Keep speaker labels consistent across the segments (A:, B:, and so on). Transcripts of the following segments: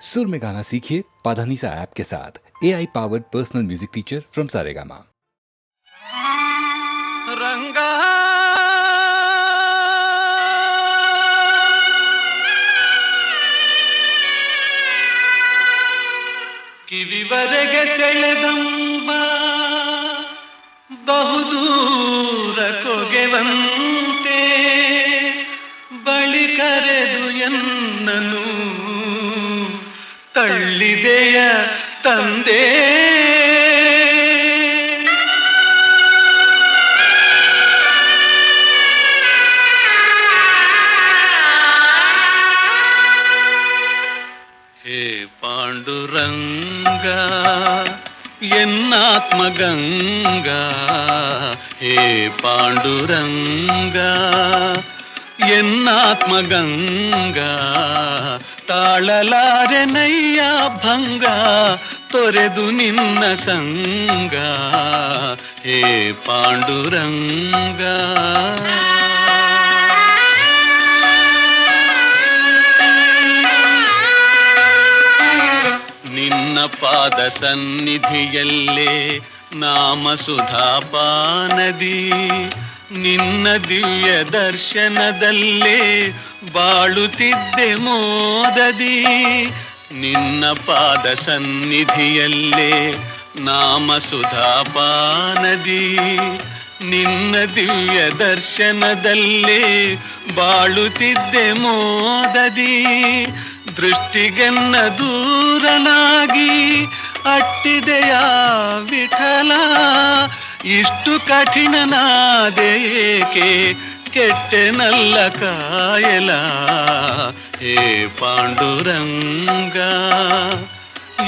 A: सुर में गाना सीखिए पाधानीसा ऐप के साथ A I powered personal music teacher from Saregama
B: ರಂಗ ಕಿವಿವರೆಗೆ ಸೆಳೆದಂಬ ಬಹುದೂರ ಕೊಗೆವಂತೆ ಬಳಿ ಕರೆದು ಎನ್ನನು ತಳ್ಳಿದೆಯ ತಂದೆ? ಹೇ ಪಾಂಡುರಂಗ ಎನ್ನಾತ್ಮಗಂಗಾ ಹೇ ಪಾಂಡುರಂಗ ಎನ್ನಾತ್ಮಗಂಗ ತಾಳಲಾರೆನಯ್ಯ ಭಂಗ ತೊರೆದು ನಿನ್ನ ಸಂಗ ಹೇ ಪಾಂಡುರಂಗ ನಿನ್ನ ಪಾದ ಸನ್ನಿಧಿಯಲ್ಲೇ ನಾಮ ಸುಧಾಪಾನದಿ ನಿನ್ನ ದಿವ್ಯ ದರ್ಶನದಲ್ಲೇ ಬಾಳುತ್ತಿದ್ದೆ ಮೋದದಿ. ನಿನ್ನ ಪಾದ ಸನ್ನಿಧಿಯಲ್ಲೇ ನಾಮ ಸುಧಾಪಾನದಿ ನಿನ್ನ ದಿವ್ಯ ದರ್ಶನದಲ್ಲೇ ಬಾಳುತ್ತಿದ್ದೆ ಮೋದದಿ. ದೃಷ್ಟಿಗೆನ್ನ ದೂರನಾಗಿ ಅಟ್ಟಿದೆಯಾ ವಿಠಲ ಇಷ್ಟು ಕಠಿಣನಾದೇಕೆ ಕೆಟ್ಟೆನಲ್ಲ ಕಾಯಲ ಹೇ ಪಾಂಡುರಂಗ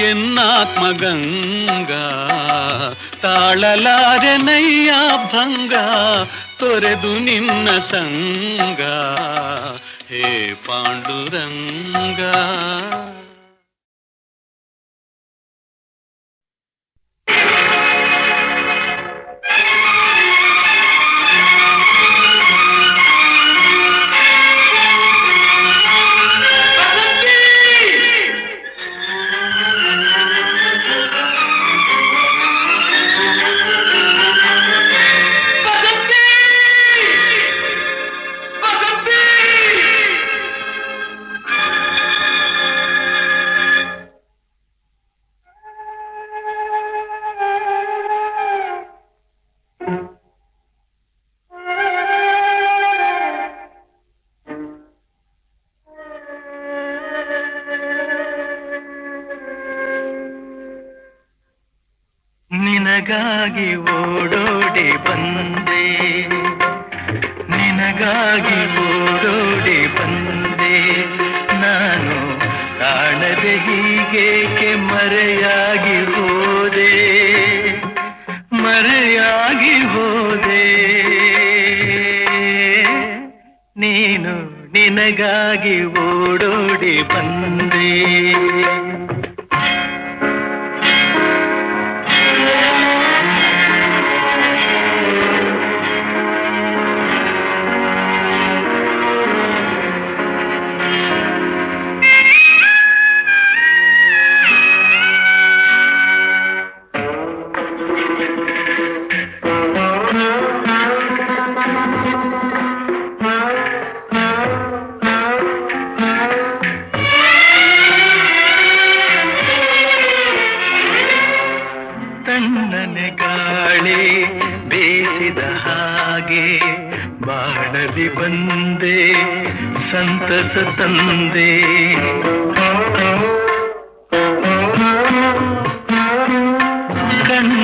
B: ಎನ್ನಾತ್ಮಗಂಗ ತಾಳಲಾರೆನಯ್ಯ ಭಂಗ ತೊರೆದು ನಿನ್ನ ಸಂಗ ಹೇ ಪಾಂಡುರಂಗ
C: ನೀನು ನಿನಗಾಗಿ ಓಡೋಡಿ ಬಂದೆ.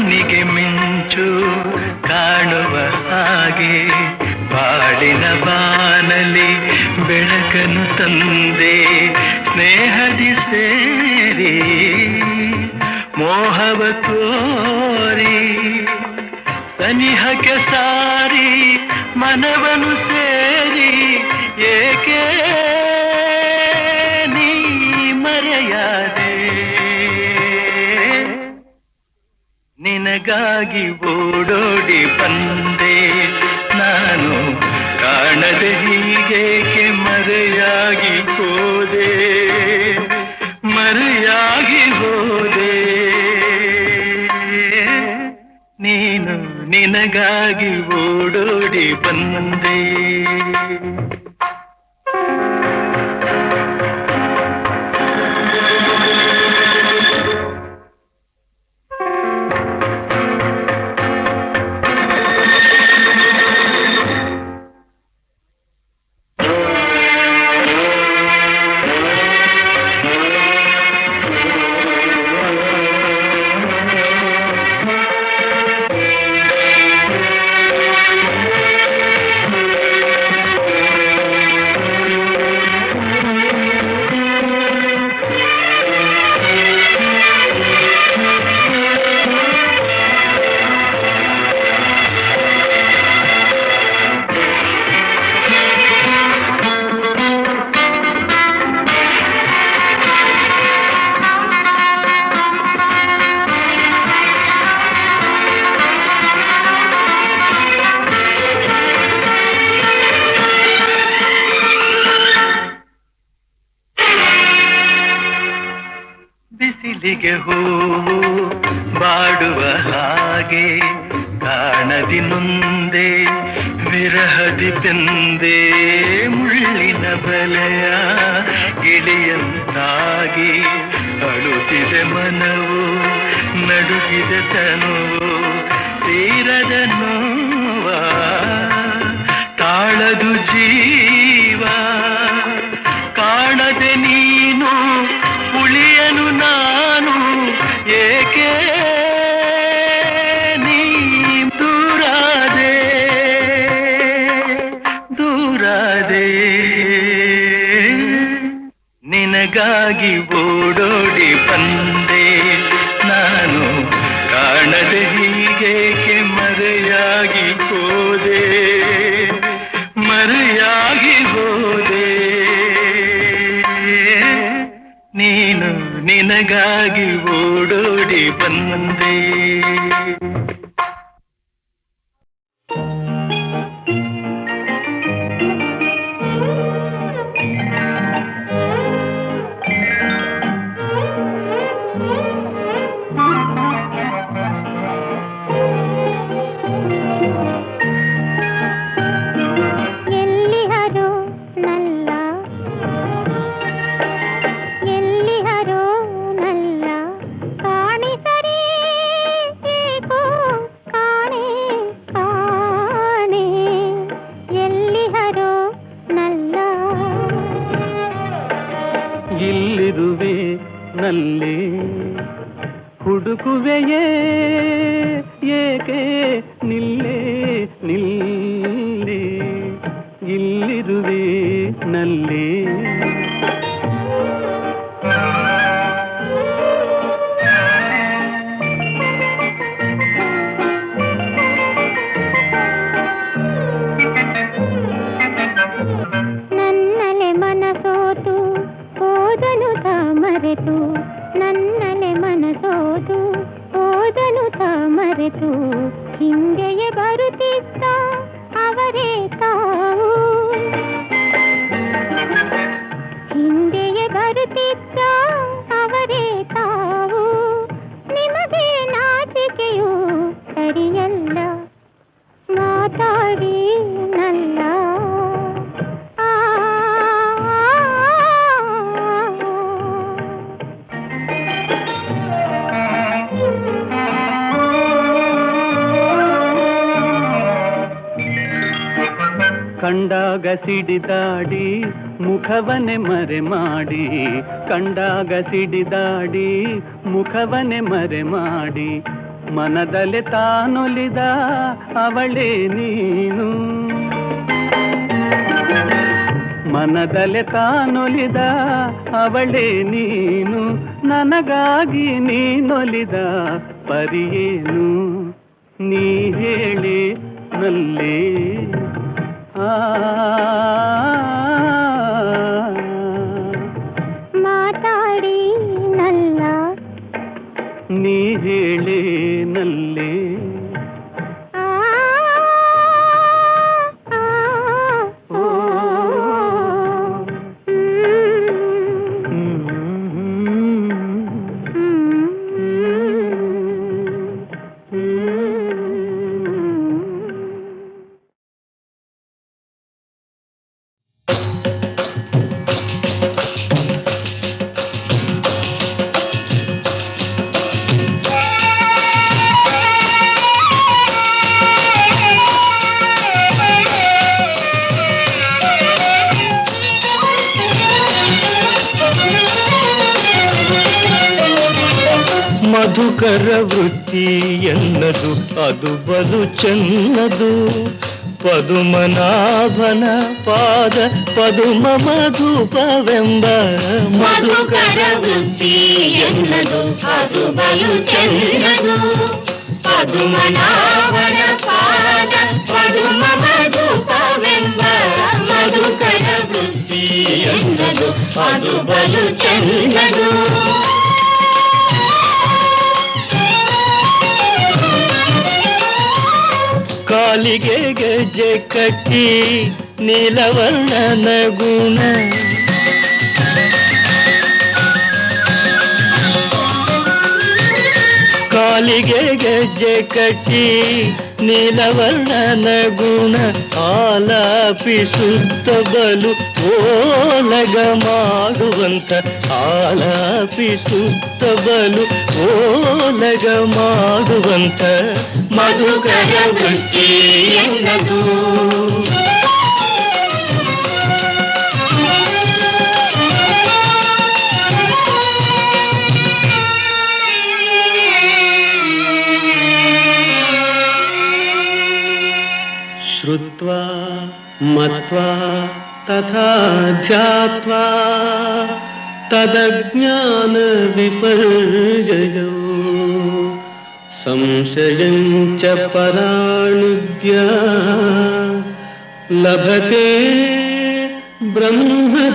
C: ಕಣ್ಣಿಗೆ ಮಿಂಚು ಕಾಣುವ ಹಾಗೆ ಬಾಳಿನ ಬಾನಲಿ ಬೆಳಕನು ತಂದೆ ಸ್ನೇಹದಿ ಸೇರಿ ಮೋಹವ ತೋರಿ ಸನಿಹಕ್ಕೆ ಸಾರಿ ಮನವನು ಸೇರಿ ಏಕೆ ನಿನಗಾಗಿ ಓಡೋಡಿ ಬಂದೆ. ನಾನು ಕಾಣದೆ ಹೀಗೇಕೆ ಮರೆಯಾಗಿ ಹೋದೆ. ಮರೆಯಾಗಿ ಹೋದೆ. ನೀನು ನಿನಗಾಗಿ ಓಡೋಡಿ ಬಂದೆ. ಬಿಸಿಲಿಗೆ ಹೂವು ಬಾಡುವ ಹಾಗೆ, ಕಾಣದಿ ಮುಂದೆ ವಿರಹದಿ ತಂದೆ ಮುಳ್ಳಿನ ಬಲೆಯ ಗಿಳಿಯಂತಾಗಿ ಅಳುತ್ತಿದೆ ಮನವು, ನಡುಗಿದ ತನುವು, ತೀರದ ನೋವ, ತಾಳದು ಜೀವ, ಕಾಣದೆ ನೀನು ಏಕೆ ನೀ ದೂರಾದೆ ನಿನಗಾಗಿ ಓಡೋಡಿ
D: ಮರೆತು ಹಿಂದೆಯೇ ಬರುತ್ತಿದ್ದ
C: ಸಿಡಿದಾಡಿ ಮುಖವನೆ ಮರೆ ಮಾಡಿ, ಕಂಡಾಗ ಸಿಡಿದಾಡಿ ಮುಖವನೆ ಮರೆ ಮಾಡಿ. ಮನದಲ್ಲಿ ತಾನೊಲಿದ ಅವಳೇ ನೀನು. ಮನದಲ್ಲಿ ತಾನೊಲಿದ ಅವಳೇ ನೀನು. ನನಗಾಗಿ ನೀನೊಲಿದ ಪರಿಯೇನು? ನೀ ಹೇಳಿ ನಲ್ಲೇ.
D: ಮಾತಾಡಿ ನಲ್ಲ.
C: ನೀ ಹೇಳಿ ಮಧುಕರ ವೃತ್ತಿ ಎನ್ನದು ಅದು ಬಲು ಚೆನ್ನದು ಪದುಮನಾಭನ ಪಾದ ಪದುಮ ಮಧುಪವೆಂಬ
E: ಮಧುಕರ ವೃತ್ತಿ ಎನ್ನದು ಅದು ಬಲು ಚೆನ್ನದು ಪದುಮನಾಭನ ಪಾದ ಪದುಮ ಮಧುಪವೆಂಬ ಮಧುಕರ ವೃತ್ತಿ ಎನ್ನದು ಅದು ಬಲು ಚೆನ್ನದು
C: ಕಾಲಿಗೆ ಗೆಜ್ಜೆ ಕಟ್ಟಿ ನೀಲವರ್ಣನ ಗುಣ ಕಾಲಿಗೆ ಗೆಜ್ಜೆ ಕಟ್ಟಿ ನೀಲವರ್ಣನ ಗುಣ ಆಲಾಪಿಸುತ್ತ ಬಲು ಓಲಗ ಮಾಡುವಂತ ಆಲಾಪಿಸುತ್ತ ಬಲು ಓಲಗ ಮಾಡುವಂತ
E: ಮಧುಕರ ವೃತ್ತಿ ಎನ್ನದು
C: मत्वा तथा ध्यात्वा तदज्ञानविपर्ययो संशयं च पराणुद्य लभते ब्रह्मदर्शनम्।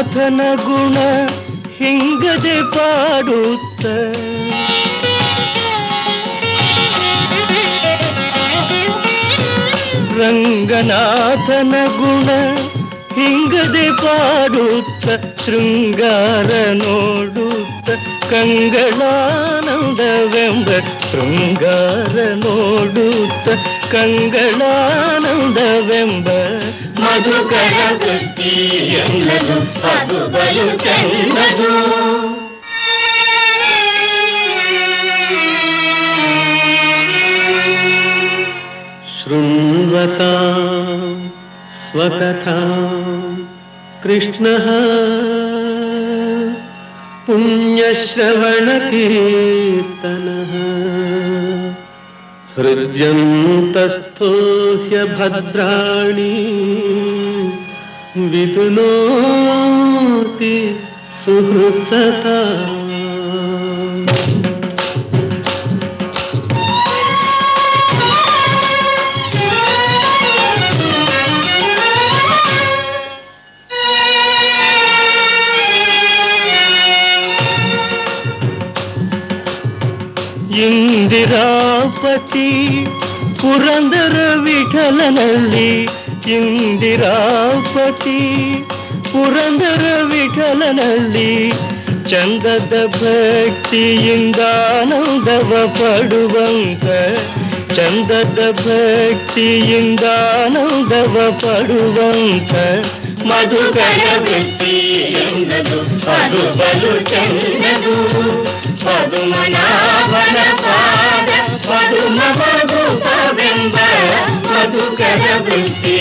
C: ರಂಗನಾಥನ ಗುಣ ಹಿಂಗದೆ ಪಾಡುತ್ತ. ರಂಗನಾಥನ ಗುಣ ಹಿಂಗದೆ ಪಾಡುತ್ತ. ಶೃಂಗಾರ ನೋಡುತ್ತ ಕಂಗಳಾನಂದವೆಂಬ ಶೃಂಗಾರ ನೋಡುತ್ತ ಕಂಗಳಾನಂದವೆಂಬ
E: ಮಧುಕರ ವೃತ್ತಿ ಎನ್ನದು ಅದು ಬಲು ಚೆನ್ನದು
C: शृण्वता स्वकथा कृष्णः पुण्यश्रवणकीर्तनः। हृद्यन्तस्थो ह्यभद्राणि विदुनोति सुहृत्सता। ಇಂದಿರಾಪತಿ ಪುರಂದರ ವಿಠಲನಲ್ಲಿ ಇಂದಿರಾಪತಿ ಪುರಂದರ ವಿಠಲನಲ್ಲಿ ಚಂದದ ಭಕ್ತಿಯಿಂದ ಆನಂದವ ಪಡುವಂತ ಚಂದದ ಭಕ್ತಿಯಿಂದ ಆನಂದವ ಪಡುವಂತ
E: ಮಧುಕರ ವೃತ್ತಿ ಎನ್ನದು ಅದು ಬಲು ಚೆನ್ನದು ಪದುಮನಾಭನ ಪಾದ ಪದುಮ ಮಧುಪವೆಂಬ ಮಧುಕರ ವೃತ್ತಿ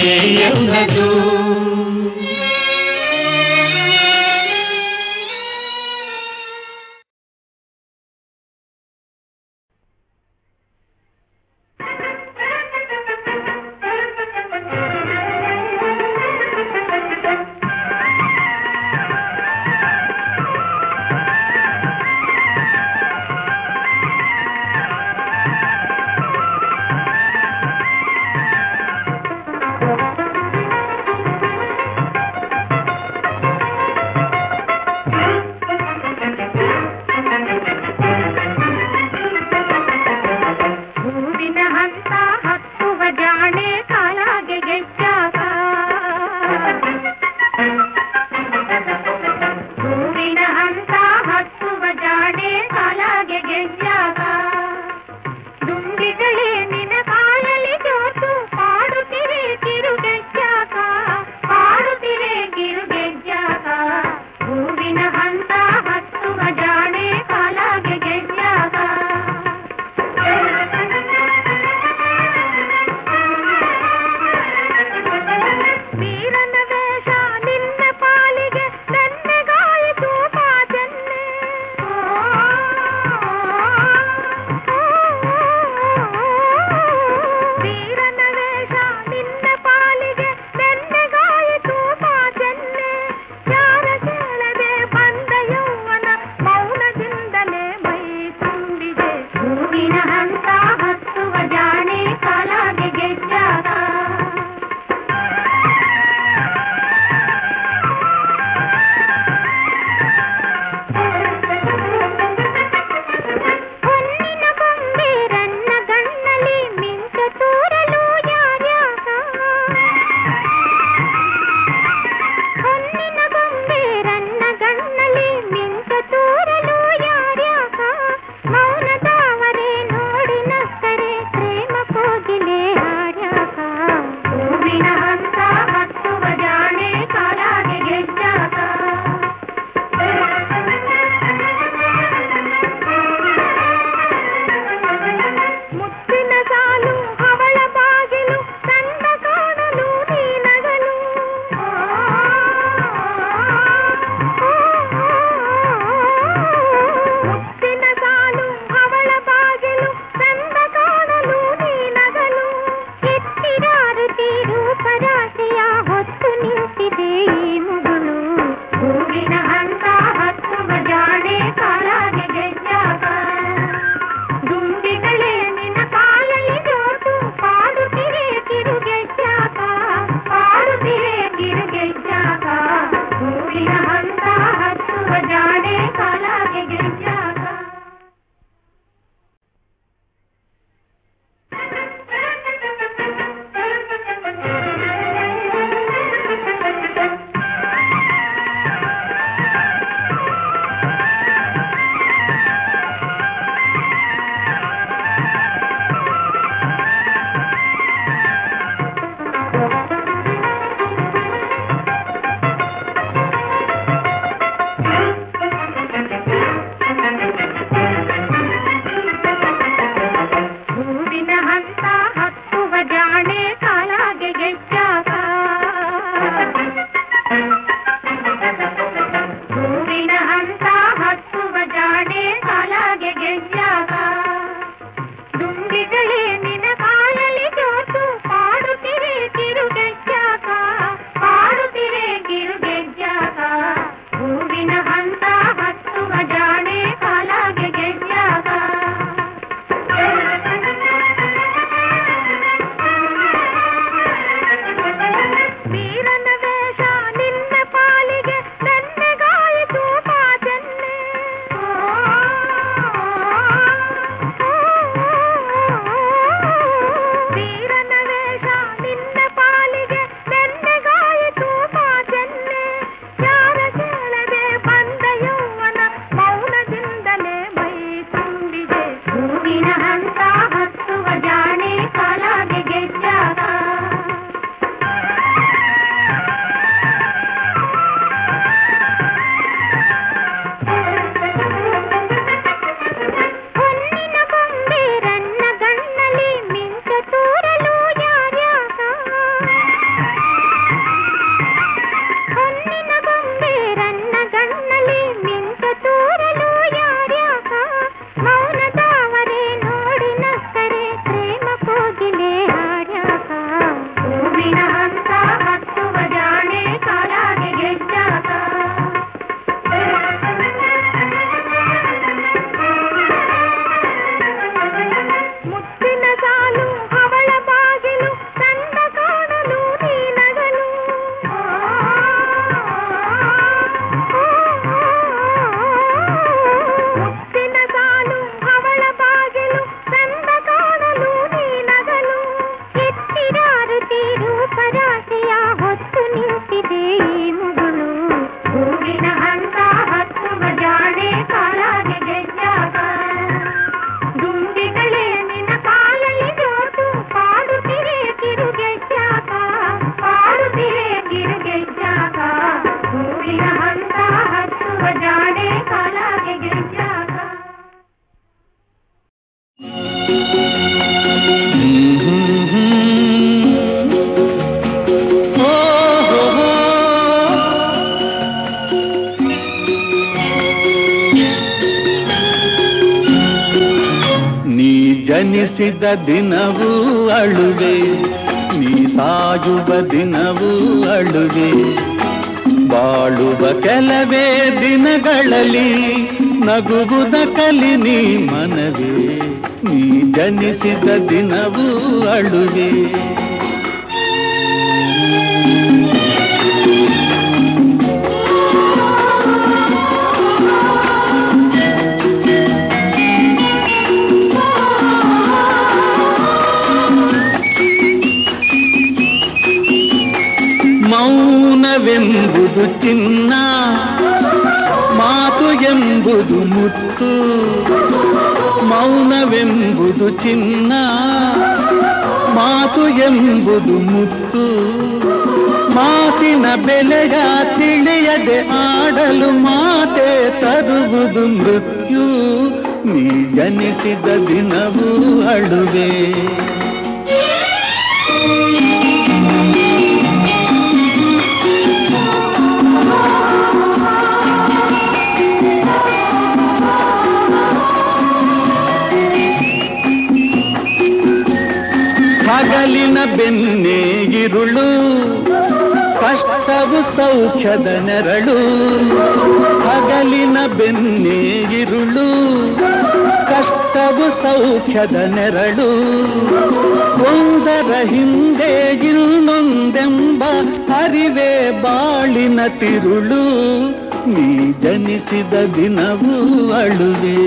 B: ಜನಿಸಿದ ದಿನವೂ ಅಳುವೆ. ನೀ ಸಾಗುವ ದಿನವೂ ಅಳುವೆ. ಬಾಳುವ ಕೆಲವೇ ದಿನಗಳಲ್ಲಿ ನಗುವುದ ಕಲಿ ನೀ ಮನವೇ. ನೀ ಜನಿಸಿದ ದಿನವೂ ಅಳುವೆ. ಮೌನವೆಂಬುದು ಚಿನ್ನ, ಮಾತು ಎಂಬುದು ಮುತ್ತು, ಮೌನವೆಂಬುದು ಚಿನ್ನ, ಮಾತು ಎಂಬುದು ಮುತ್ತು. ಮಾತಿನ ಬೆಲೆಯ ತಿಳಿಯದೆ ಆಡಲು ಮಾತೆ ತರುವುದು ಮೃತ್ಯು, ನೀ ಜನಿಸಿದ ದಿನವೂ ಅಳುವೆ. ಹಗಲಿನ ಬೆನ್ನೇಗಿರುಳು, ಕಷ್ಟವು ಸೌಖ್ಯದ ನೆರಳು ಹಗಲಿನ ಬೆನ್ನೇಗಿರುಳು, ಕಷ್ಟವು ಸೌಖ್ಯದ ನೆರಳು ಒಂದರ ಹಿಂದೆ ಇನ್ನೊಂದೆಂಬ ಅರಿವೇ ಬಾಳಿನ ತಿರುಳು, ನೀ ಜನಿಸಿದ ದಿನವೂ ಅಳುವೆ.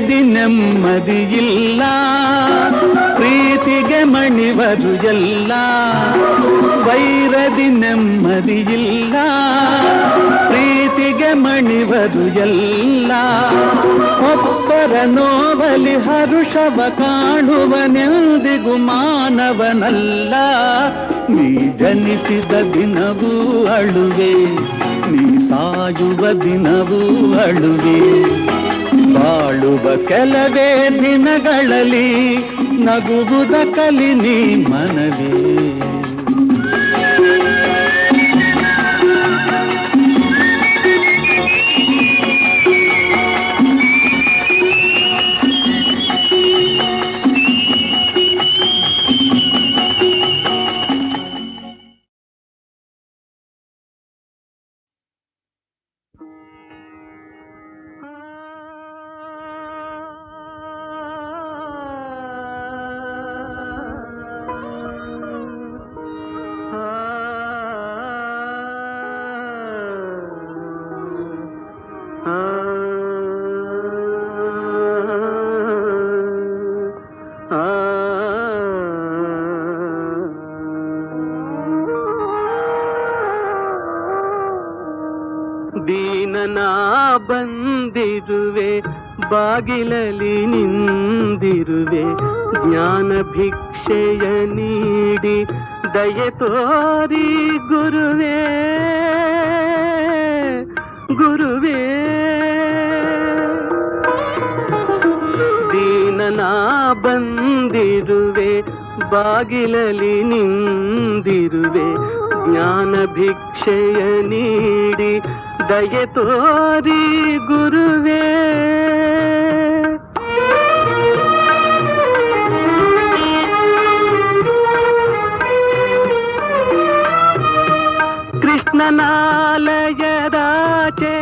B: ವೈರದಿ ನೆಮ್ಮದಿಯಿಲ್ಲ ಪ್ರೀತಿಗೆ ಮಣಿವರು ಎಲ್ಲ. ವೈರದಿ ನೆಮ್ಮದಿಯಿಲ್ಲ ಪ್ರೀತಿಗೆ ಮಣಿವರು ಎಲ್ಲ. ಒಬ್ಬರ ನೋವಲಿ ಹರುಷವ ಕಾಣುವನೆಂದಿಗೂ ಮಾನವನಲ್ಲ. ನೀ ಜನಿಸಿದ ದಿನವೂ ಅಳುವೆ, ನೀ ಸಾಯುವ ದಿನವೂ ಅಳುವೆ. ಬಾಳುವ ಕೆಲವೇ ದಿನಗಳಲ್ಲಿ ನಗುವುದ ಕಲಿ ನೀ ಮನವೇ. ಬಂದಿರುವೆ ಬಾಗಿಲಲಿ ನಿಂದಿರುವೆ ಜ್ಞಾನ ಭಿಕ್ಷೆಯ ನೀಡಿ ದಯೆ ತೋರಿ ಗುರುವೇ ಗುರುವೇ ದೀನನ ಬಂದಿರುವೆ ಬಾಗಿಲಲಿ ನಿಂದಿರುವೆ ಜ್ಞಾನ ಭಿಕ್ಷೆಯ ನೀಡಿ ದಯೆ ತೋರಿ ಗುರುವೇ ಕೃಷ್ಣನಾಲಯದಾಚೆ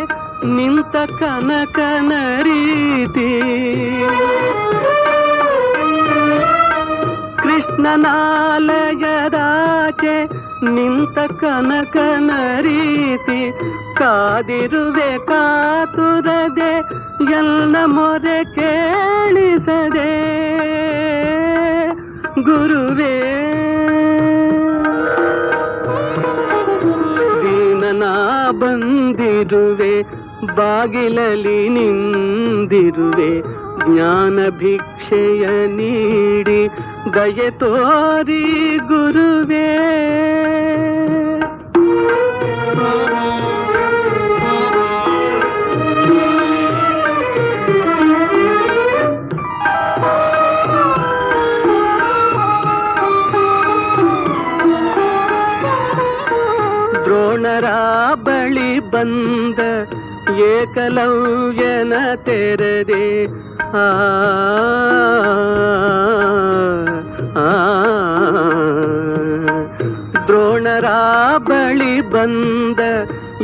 B: ನಿಂತ ಕನಕನ ರೀತಿ ಕೃಷ್ಣನಾಲಯದಾಚೆ ನಿಂತ ಕನಕನ ರೀತಿ ಕಾದಿರುವೆ ಕಾತುರದೆ ಎಲ್ಲ ಮೊರೆ ಕೇಳಿಸದೆ. ಗುರುವೇ ದೀನನ ಬಂದಿರುವೆ ಬಾಗಿಲಲಿ ನಿಂದಿರುವೆ. ಜ್ಞಾನ ಭಿಕ್ಷೆಯ ನೀಡಿ, ದಯೆ ತೋರಿ ಗುರುವೇ.
F: ಬಂದ ಏಕಲವ್ಯನ ತೆರೆದೆ. ಆ ದ್ರೋಣರ ಬಳಿ ಬಂದ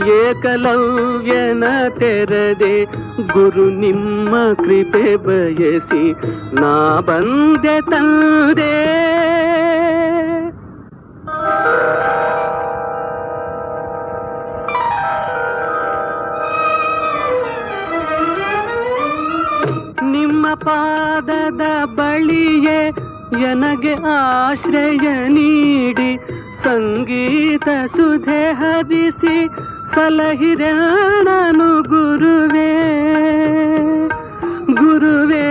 F: ಏಕಲವ್ಯನ ತೆರೆದೆ. ಗುರು ನಿಮ್ಮ ಕೃಪೆ ಬಯಸಿ ನಾ ಬಂದೆ ತಂದೆ. ಪಾದದ ಬಳಿಯೇ ನನಗೆ ಆಶ್ರಯ ನೀಡಿ ಸಂಗೀತ ಸುಧೆ ಹರಿಸಿ ಸಲಹಿರ ನಾನು ಗುರುವೇ. ಗುರುವೇ